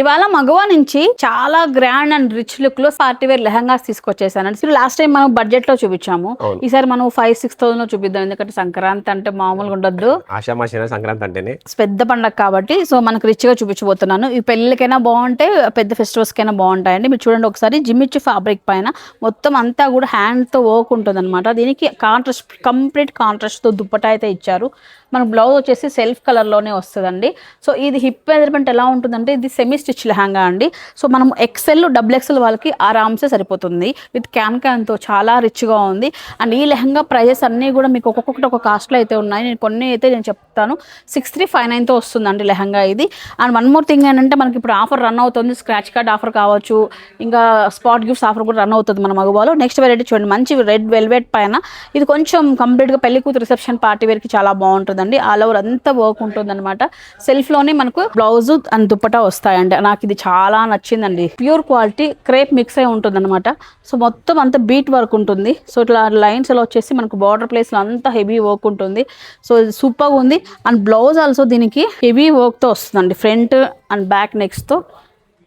ఇవాళ మగవా నుంచి చాలా గ్రాండ్ అండ్ రిచ్ లుక్లో పార్టీ వేర్ లెహంగాస్ తీసుకొచ్చేసాను లాస్ట్ టైం మనం బడ్జెట్లో చూపించాము. ఈసారి మనం ఫైవ్ సిక్స్ థౌసండ్లో చూపిద్దాం. ఎందుకంటే సంక్రాంతి అంటే మామూలుగా ఉండొద్దు. ఆషామాషిన సంక్రాంతి అంటేనే. పెద్ద పండగ కాబట్టి సో మనకు రిచ్గా చూపించబోతున్నాను. ఈ పెళ్ళికైనా బాగుంటాయి పెద్ద ఫెస్టివల్స్ కైనా బాగుంటాయండి. మీరు చూడండి ఒకసారి జిమ్మిచ్చు ఫ్యాబ్రిక్ పైన మొత్తం అంతా కూడా హ్యాండ్తో వర్క్ ఉంటుంది అనమాట దీనికి కాంట్రాస్ట్ కంప్లీట్ కాంట్రాస్ట్తో దుప్పట అయితే ఇచ్చారు. మన బ్లౌజ్ వచ్చేసి సెల్ఫ్ కలర్లోనే వస్తుందండి. సో ఇది హిప్ మెజర్మెంట్ ఎలా ఉంటుందంటే ఇది సెమీ స్టిచ్ లెహంగా అండి. సో మనం ఎక్సెల్ డబుల్ ఎక్సెల్ వాళ్ళకి ఆరామ్సే సరిపోతుంది. విత్ క్యాన్ క్యాన్తో చాలా రిచ్గా ఉంది. అండ్ ఈ లెహంగా ప్రైజెస్ అన్నీ కూడా మీకు ఒక్కొక్కటి ఒక కాస్ట్లో అయితే ఉన్నాయి. నేను కొన్ని అయితే నేను చెప్తాను. సిక్స్ త్రీ ఫైవ్ నైన్తో వస్తుందండి లెహంగా ఇది. అండ్ వన్ మోర్ థింగ్ ఏంటంటే మనకి ఇప్పుడు ఆఫర్ రన్ అవుతుంది. స్క్రాచ్ కార్డ్ ఆఫర్ కావచ్చు. ఇంకా స్పాట్ గిఫ్ట్స్ ఆఫర్ కూడా రన్ అవుతుంది మన మగవాలో నెక్స్ట్ వెరైటీ చూడండి మంచి రెడ్ వెల్వెట్ పైన. ఇది కొంచెం కంప్లీట్గా పెళ్ళి కూతురు రిసెప్షన్ పార్టీ వేర్కి చాలా బాగుంటుందండి. ఆల్ ఓవర్ అంతా వర్క్ ఉంటుందన్నమాట. సెల్ఫ్లోనే మనకు బ్లౌజ్ అండ్ దుప్పటా వస్తాయండి. నాకు ఇది చాలా నచ్చిందండి. ప్యూర్ క్వాలిటీ క్రేప్ మిక్స్ అయి ఉంటుంది అనమాట సో మొత్తం అంతా బీట్ వర్క్ ఉంటుంది. సో ఇట్లా లైన్స్ వచ్చేసి మనకు బార్డర్ ప్లేస్లో అంతా హెవీ వర్క్ ఉంటుంది. సో ఇది సూపర్గా ఉంది. అండ్ బ్లౌజ్ ఆల్సో దీనికి హెవీ వర్క్తో వస్తుందండి. ఫ్రంట్ అండ్ బ్యాక్ నెక్స్ట్తో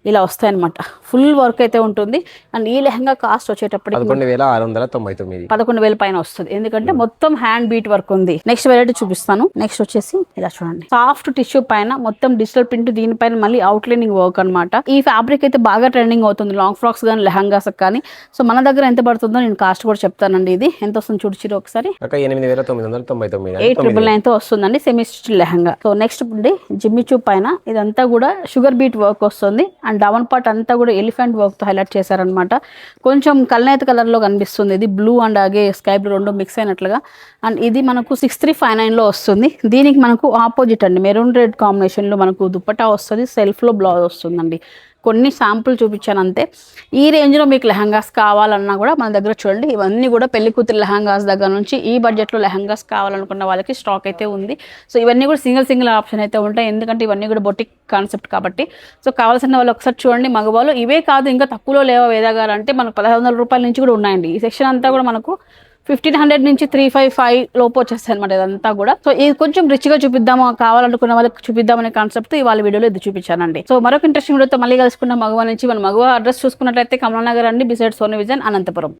ఇలా వస్తాయన్నమాట. ఫుల్ వర్క్ అయితే ఉంటుంది. అండ్ ఈ లెహంగా కాస్ట్ వచ్చేటప్పటికి పదకొండు వేల ఆరు వందల తొంభై తొమ్మిది. పదకొండు వేల పైన వస్తుంది. ఎందుకంటే మొత్తం హ్యాండ్ బీట్ వర్క్ ఉంది. నెక్స్ట్ వెరైటీ చూపిస్తాను. నెక్స్ట్ వచ్చేసి ఇలా చూడండి. సాఫ్ట్ టిష్యూ పైన మొత్తం డిజిటల్ ప్రింట్ దీనిపైన మళ్ళీ అవుట్ లైనింగ్ వర్క్ అనమాట ఈ ఫ్యాబ్రిక్ అయితే బాగా ట్రెండింగ్ అవుతుంది. లాంగ్ ఫ్రాక్స్ కానీ లెహంగాస్ కానీ సో మన దగ్గర ఎంత పడుతుందో నేను కాస్ట్ కూడా చెప్తానండి ఇది. ఎంత వస్తుంది చూడిచిరు ఒకసారి? ఒక ఎనిమిది వేల తొమ్మిది వందల తొంభై తొమ్మిది ఎయిట్ ట్రిపుల్ నైన్తో వస్తుందండి. Semi stitch lehenga. So next అండి జిమ్మి చూ పైన ఇదంతా కూడా షుగర్ బీట్ వర్క్ వస్తుంది. అండ్ డౌన్ పార్ట్ అంతా కూడా ఎలిఫెంట్ వర్క్తో హైలైట్ చేశారనమాట. కొంచెం కల్నేత కలర్లో కనిపిస్తుంది. ఇది బ్లూ అండ్ అలాగే స్కై బ్లూ రెండు మిక్స్ అయినట్లుగా. అండ్ ఇది మనకు సిక్స్ త్రీ ఫైవ్ నైన్లో వస్తుంది. దీనికి మనకు ఆపోజిట్ అండి. మెరూన్ రెడ్ కాంబినేషన్లో మనకు దుప్పటా వస్తుంది. సెల్ఫ్లో బ్లౌజ్ వస్తుందండి. కొన్ని శాంపుల్ చూపించాను అంతే. ఈ రేంజ్లో మీకు లెహంగాస్ కావాలన్నా కూడా మన దగ్గర చూడండి ఇవన్నీ కూడా పెళ్ళి కూతురు లెహంగాస్ దగ్గర నుంచి ఈ బడ్జెట్లో లెహంగాస్ కావాలనుకున్న వాళ్ళకి స్టాక్ అయితే ఉంది. సో ఇవన్నీ కూడా సింగిల్ సింగిల్ ఆప్షన్ అయితే ఉంటాయి. ఎందుకంటే ఇవన్నీ కూడా బొటిక్ కాన్సెప్ట్ కాబట్టి. సో కావాల్సిన వాళ్ళు ఒకసారి చూడండి మగవాళ్ళు ఇవే కాదు ఇంకా తక్కువలో లేవా వేదాగారు అంటే మనకు పదహారు వందల రూపాయల నుంచి కూడా ఉన్నాయండి. ఈ సెక్షన్ అంతా కూడా మనకు ఫిఫ్టీన్ హండ్రెడ్ నుంచి త్రీ ఫైవ్ ఫైవ్ లోపు వచ్చేస్తాయి అనమాట ఇదంతా కూడా. సో ఇది కొంచెం రిచ్గా చూపిద్దాము కావాలనుకున్న వాళ్ళకి చూపిద్దామనే కాన్సెప్ట్ ఇవాళ వీడియోలో ఇది చూపించానండి. సో మరొక ఇంట్రెస్టింగ్ వీడియోతో మళ్ళీ కలుసుకున్న మగవా నుంచి మన మగవా అడ్రస్ చూసుకున్నట్లయితే కమలానగర్ అండి బిసైడ్ సోని విజన్ అనంతపురం.